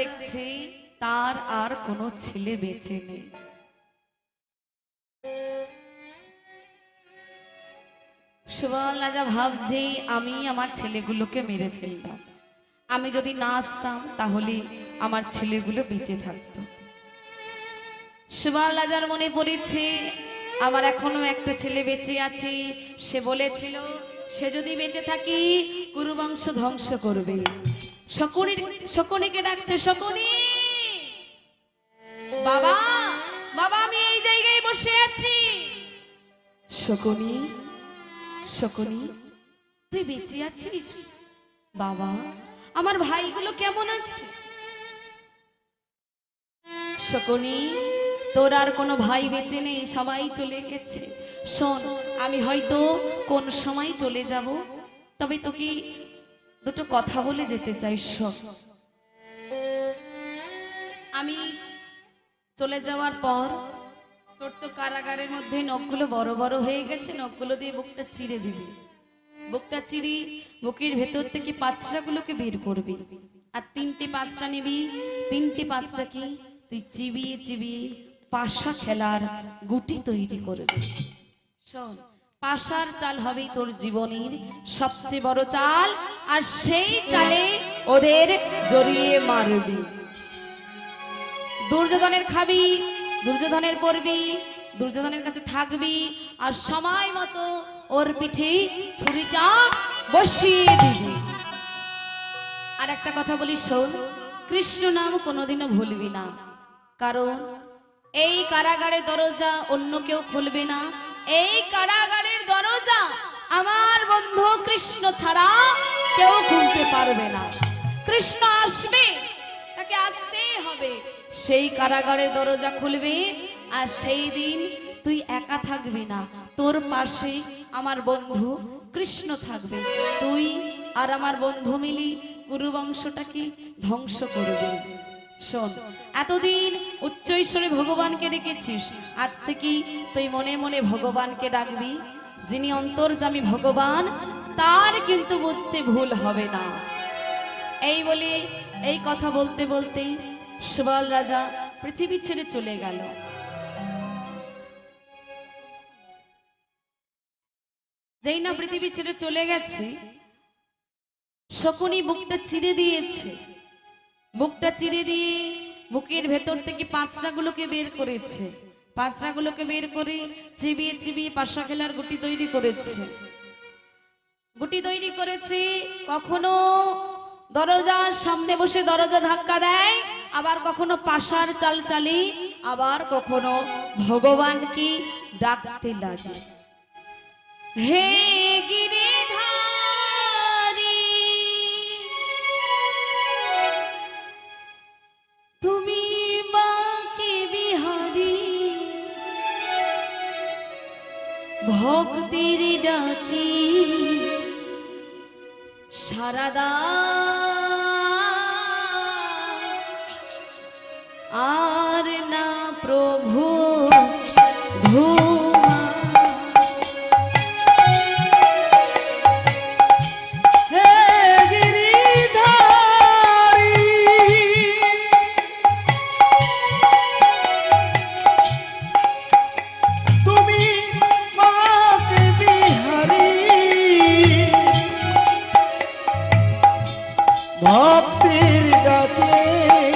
দেখছি তার আর কোনো ছেলে বেঁচে নেই। সুবল রাজা ভাবছে আমি আমার ছেলেগুলোকে মেরে ফেললাম আমি যদি না আসতাম, তাহলে আমার ছেলেগুলো বেঁচে থাকতো। সুবল রাজার মনে পড়েছে, আমার এখনও একটা ছেলে বেঁচে আছে। সে বলেছিল, সে যদি বেঁচে থাকি কুরুবংশ ধ্বংস করবে। শকুনির, শকুনিকে ডাকছে, শকুনি! বাবা বাবা, আমি এই জায়গায় বসে আছি। শকুনি শকুনি, তুই বেঁচে আছিস? বাবা, আমার ভাইগুলো কেমন আছে? শকুনি, তোর আর কোনো ভাই বেঁচে নেই, সবাই চলে গেছে। শোন, আমি হয়তো কোন সময় চলে যাব, তবে তোকে দুটো কথা বলে যেতে চাই, শোন। আমি চলে যাওয়ার পর তোর তো কারাগারের মধ্যে নখগুলো বড় বড় হয়ে গেছে, নখগুলো দিয়ে বুকটা চিড়ে দিবি। বুকটা চিড়ি বুকের ভেতর থেকে পাঁচটাগুলোকে বের করবি। আর তিনটে পাঁচটা নিবি, তিনটে পাঁচটা কি? তুই চিবিয়ে চিবিয়ে পাশা খেলার গুটি তৈরি করবি। শোন পাশার চাল হবেই তোর জীবনের সবচেয়ে বড় চাল, আর সেই চালে ওদের জড়িয়ে মারবি। দুর্যোধনের খাবি, দুর্যোধনের পড়বি, দুর্যোধনের কাছে থাকবি, আর সময় মতো ওর পিঠে ছুরিটা বসিয়ে দিবি। আর একটা কথা বলি, শোন, কৃষ্ণ নাম কোনোদিনও ভুলবি না। কারণ এই কারাগারের দরজা অন্য কেউ খুলবে না, এই কারাগারের দরজা আমার বন্ধু কৃষ্ণ ছাড়া কেউ খুলতে পারবে না। কৃষ্ণ আসবে, তাকে আসতেই হবে। সেই কারাগারের দরজা খুলবে আর সেই দিন তুই একা থাকবি না। তোর পাশে আমার বন্ধু কৃষ্ণ থাকবে। তুই আর আমার বন্ধু মিলি গুরু বংশটাকে ধ্বংস করবে? শোন, এতদিন উচ্চ ঈশ্বরে ভগবানকে ডেকেছিস। আজ থেকে তুই মনে মনে ভগবানকে ডাকবি। যিনি অন্তর্জামী ভগবান, তার কিন্তু বুঝতে ভুল হবে না। এই বলে, এই কথা বলতে বলতে সুবল রাজা পৃথিবী ছেড়ে চলে গেল। যেই না পৃথিবী ছেড়ে চলে গেছে, শকুনি বুকটা চিড়ে দিয়েছে। বুকটা চিড়ে দিয়ে বুকের ভেতর থেকে পাঁচটাগুলোকে বের করেছে। পাঁচটাগুলোকে বের করে চিবিয়ে চিবিয়ে পাশা খেলার গুটি তৈরি করেছে। গুটি তৈরি করেছে, কখনো দরজার সামনে বসে দরজা ধাক্কা দেয়, আবার কখনো পাশার চাল চালি, আবার কখনো ভগবানকে ডাকতে লাগে। হে গিরিধারী ভক্তির ডাকে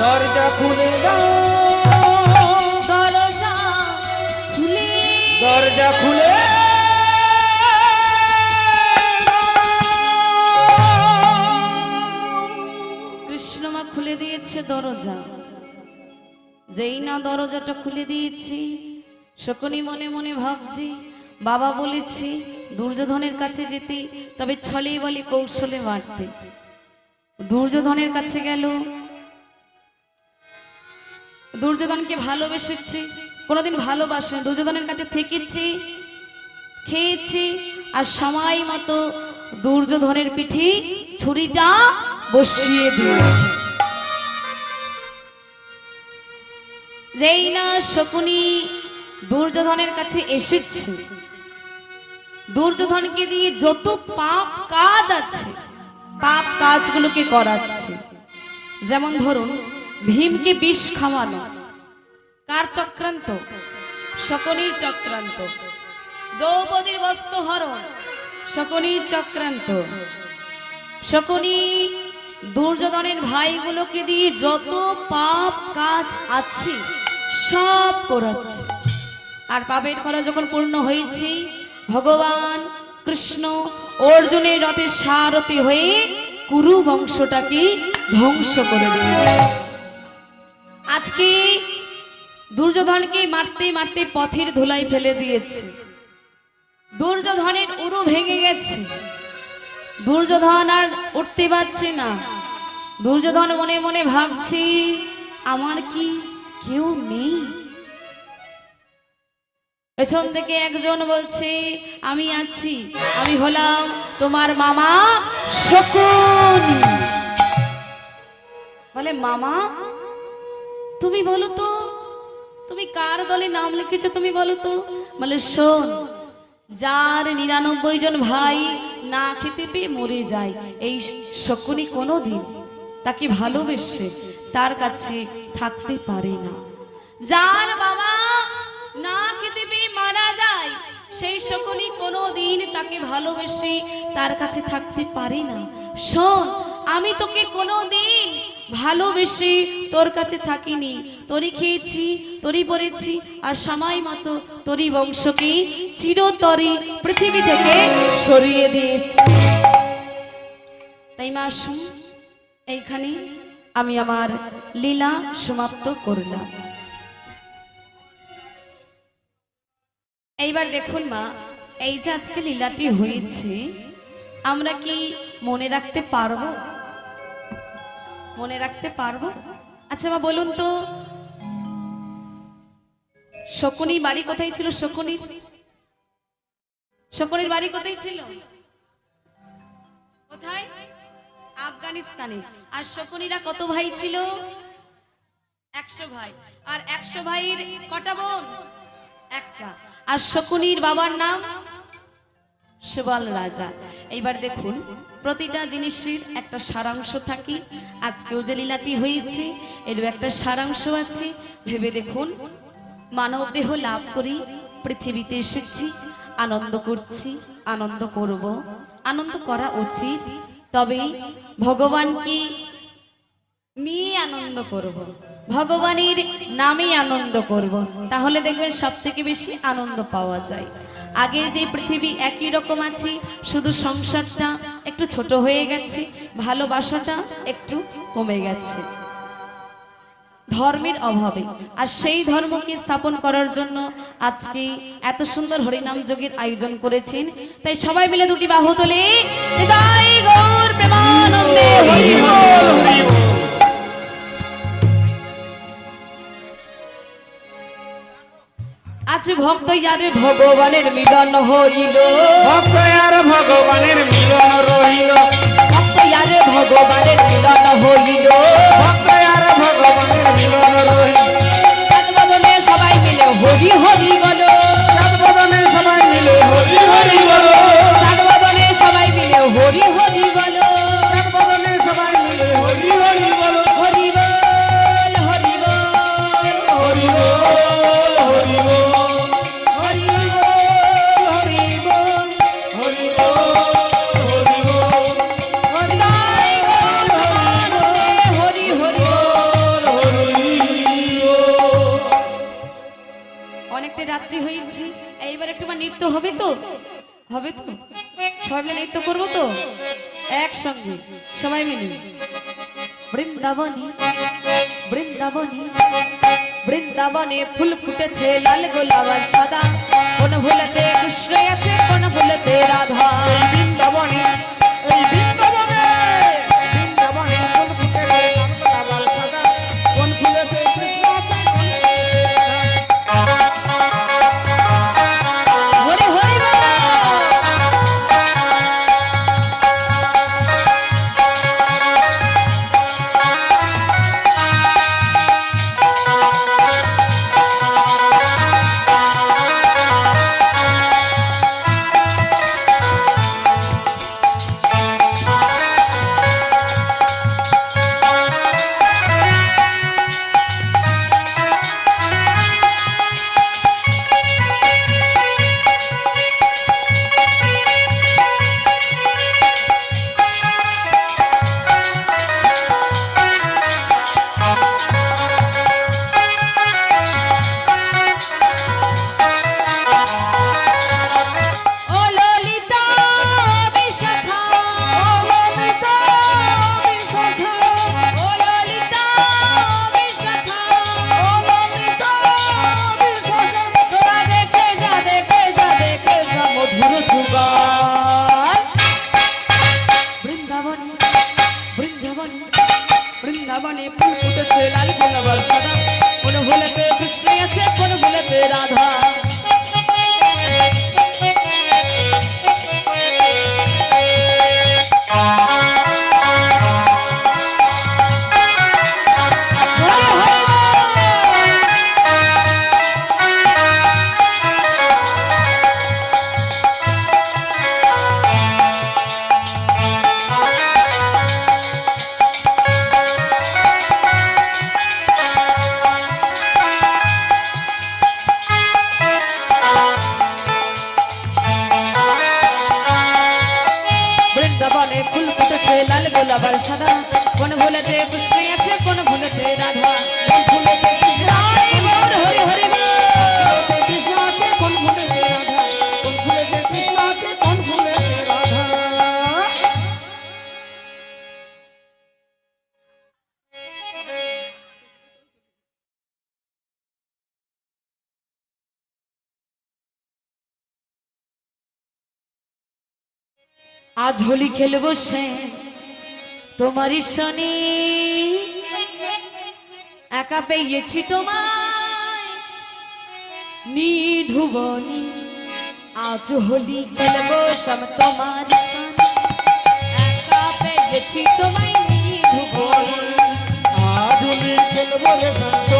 দরজা খুলে দাও দরজা খুলে দরজা খুলে কৃষ্ণমা খুলে দিয়েছে দরজা। যেই না দরজাটা খুলে দিয়েছি শকুনি মনে মনে ভাবছি বাবা বলেছি দুর্যোধনের কাছে যেতে তবে ছলেই বলি কৌশলে বাড়তে দুর্যোধনের কাছে গেল দুর্যোধনকে ভালোবেসেছি, কোনোদিন ভালোবাসে দুর্যোধনের কাছে থেকেছি, খেয়েছি, আর সময় মতো দুর্যোধনের পিঠে ছুরিটা বসিয়ে দিয়েছি। যেই না শকুনি দুর্যোধনের কাছে এসেছে, দুর্যোধনকে দিয়ে যত পাপ কাজ আছে, পাপ কাজগুলোকে করাচ্ছে। যেমন ধরুন ভীমকে বিষ খাওয়ানো কার চক্রান্ত? শকুনির চক্রান্ত। দ্রৌপদীর বস্ত্র হরণ। শকুনির চক্রান্ত। শকুনি, দুর্যোধনের ভাইগুলোকে দিয়ে যত পাপ কাজ আছে, সব করাচ্ছে। আর পাপের ফলা যখন পূর্ণ হয়েছে, ভগবান কৃষ্ণ অর্জুনের রথের সারথি হয়ে কুরু বংশটাকে ধ্বংস করে দিয়েছে। আজকে দুর্যোধনকে মারতে মারতে পথের ধুলাই ফেলে দিয়েছে। দুর্যোধনের উরু ভেঙে গেছে। দুর্যোধন আর উঠতে পারছে না। দুর্যোধন মনে মনে ভাবছি, আমার কি কেউ নেই? পেছন থেকে একজন বলছে, আমি আছি, আমি হলাম তোমার মামা শকুন। বলে, মামা? তুমি বলো তো, তুমি কার দলে নাম লিখেছো তুমি বলো তো? বলে, শোন, যার নিরানব্বই জন ভাই না খেতে পেয়ে মরে যায়, এই শকুনি কোনো দিন তাকে ভালোবেসে তার কাছে থাকতে পারে না। যার বাবা না খেতে পেয়ে মারা যায়, সেই শকুনি কোনো দিন তাকে ভালোবেসে তার কাছে থাকতে পারে না। শোন, আমি তোকে কোনো দিন ভালোবেসে তোর কাছে থাকিনি। তোরই খেয়েছি তোরই পড়েছি, আর সময় মতো তোরই বংশকে চিরতরে পৃথিবী থেকে সরিয়ে দিয়েছি। তাই মা, আসুন, এইখানে আমি আমার লীলা সমাপ্ত করলাম। এইবার দেখুন মা, এই যে আজকে লীলাটি হয়েছে, আমরা কি মনে রাখতে পারব? মনে রাখতে পারব? আচ্ছা মা, বলুন তো, শকুনি বাড়ি কোথায় ছিল? শকুনির শকুনির বাড়ি কোথায় ছিল? কোথায়? আফগানিস্তানে। আর শকুনিরা কত ভাই ছিল? একশো ভাই। আর একশো ভাইয়ের কটা বোন? একটা। আর শকুনির বাবার নাম? সুবল রাজা এইবার দেখুন, প্রতিটা জিনিসের একটা সারাংশ থাকে আজকেও যে লীলাটি হয়েছে, এরও একটা সারাংশ আছে ভেবে দেখুন, মানব দেহ লাভ করি, পৃথিবীতে এসেছি, আনন্দ করছি, আনন্দ করব, আনন্দ করা উচিত তবে ভগবানকে নিয়ে আনন্দ করব। ভগবানের নামে আনন্দ করব। তাহলে দেখবেন সব থেকে বেশি আনন্দ পাওয়া যায় আগে যে পৃথিবী একই রকম আছি, শুধু সংসারটা একটু ছোট হয়ে গেছে, ভালোবাসাটা একটু কমে গেছে। ধর্মের অভাবে। আর সেই ধর্মকে স্থাপন করার জন্য আজকে এত সুন্দর হরিনাম যোগের আয়োজন করেছেন। তাই সবাই মিলে দুটি বাহু তোলে গৌর প্রেমানন্দে হরি বল। আজ ভক্ত যারে ভগবানের মিলন হইল। ভক্ত আর ভগবানের মিলন রহিল ভক্ত যারে ভগবানের মিলন হইল। ভক্ত আর ভগবানের মিলন রহিল সবাই মিলে হরি হরি বলো। সবাই মিলে হরি হরি বলো। সবাই মিলে হরি হরি একসঙ্গে সবাই মিলে। বৃন্দাবনী বৃন্দাবনী বৃন্দাবনে ফুল ফুটেছে লাল গোলাপ আর সাদা। কোন ভুলেতে কৃষ্ণ আছে কোন ভুলেতে রাধা। বৃন্দাবনে আজ হোলি খেলব সে। তোমারই শনি। একা পেয়েছি তোমায়। নিধুবনি আজ হোলি খেলব সব তোমার একা পেয়েছি তোমায় নিধুবনি আধুনিক খেলব রে সব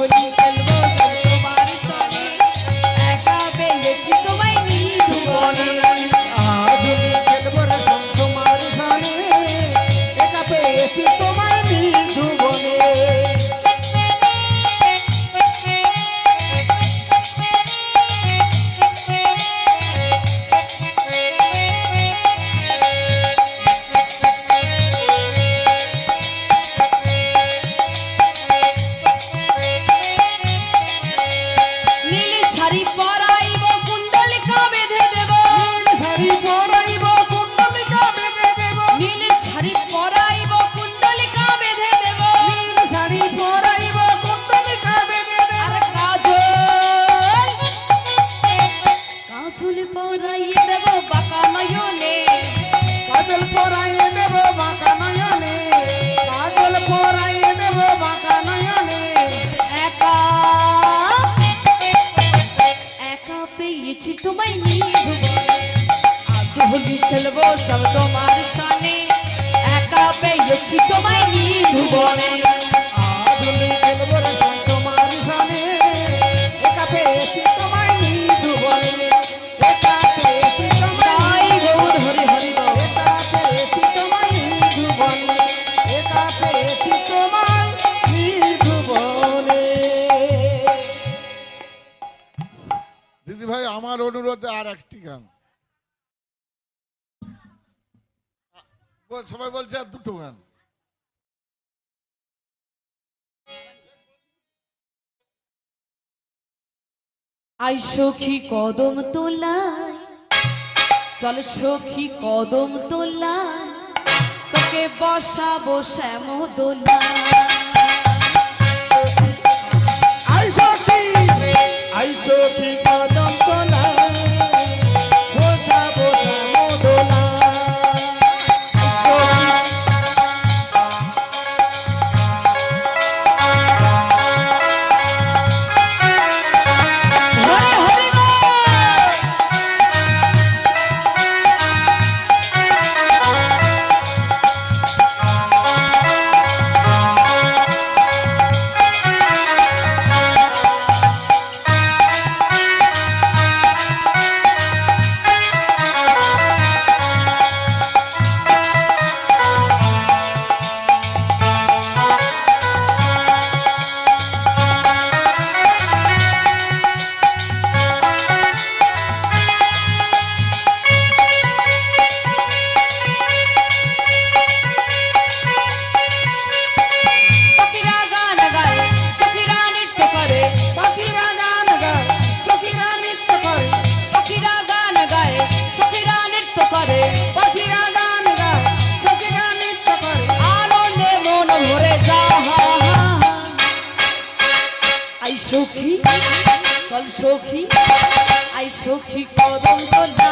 পাগলি ভাই, আমার অনুরোধে আর একটি গান। সবাই বলছে আর দুটো গান। আই সখী কদম তোলা চল সখী কদম তোলা তোকে বসাবো শ্যাম দোলায় সখী চল সখী আই সখী কদম কদা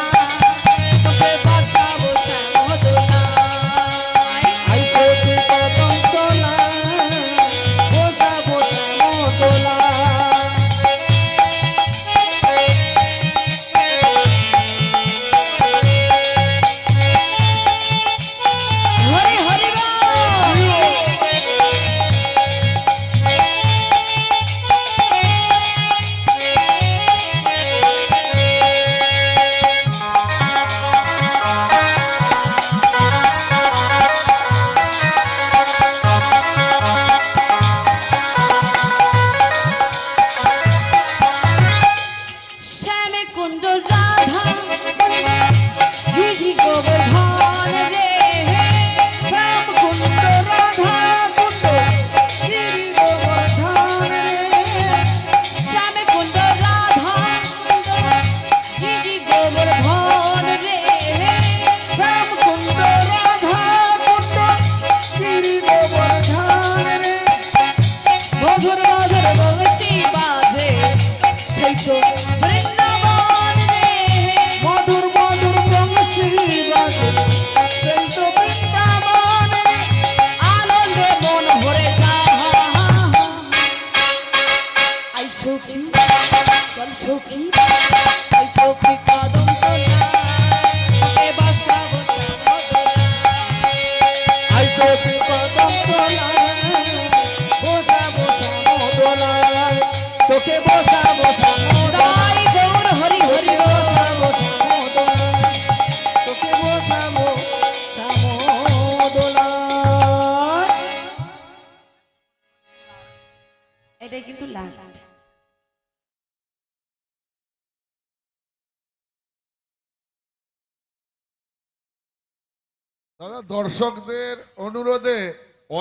দাদা দর্শকদের অনুরোধে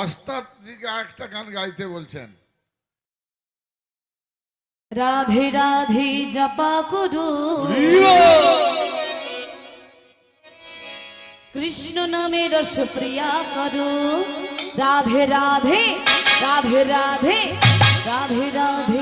অস্তাদিকে একটা গান গাইতে বলছেন। রাধে রাধে জপা করু। কৃষ্ণ নামে রস প্রিয়া করো। রাধে রাধে রাধে রাধে রাধে রাধে।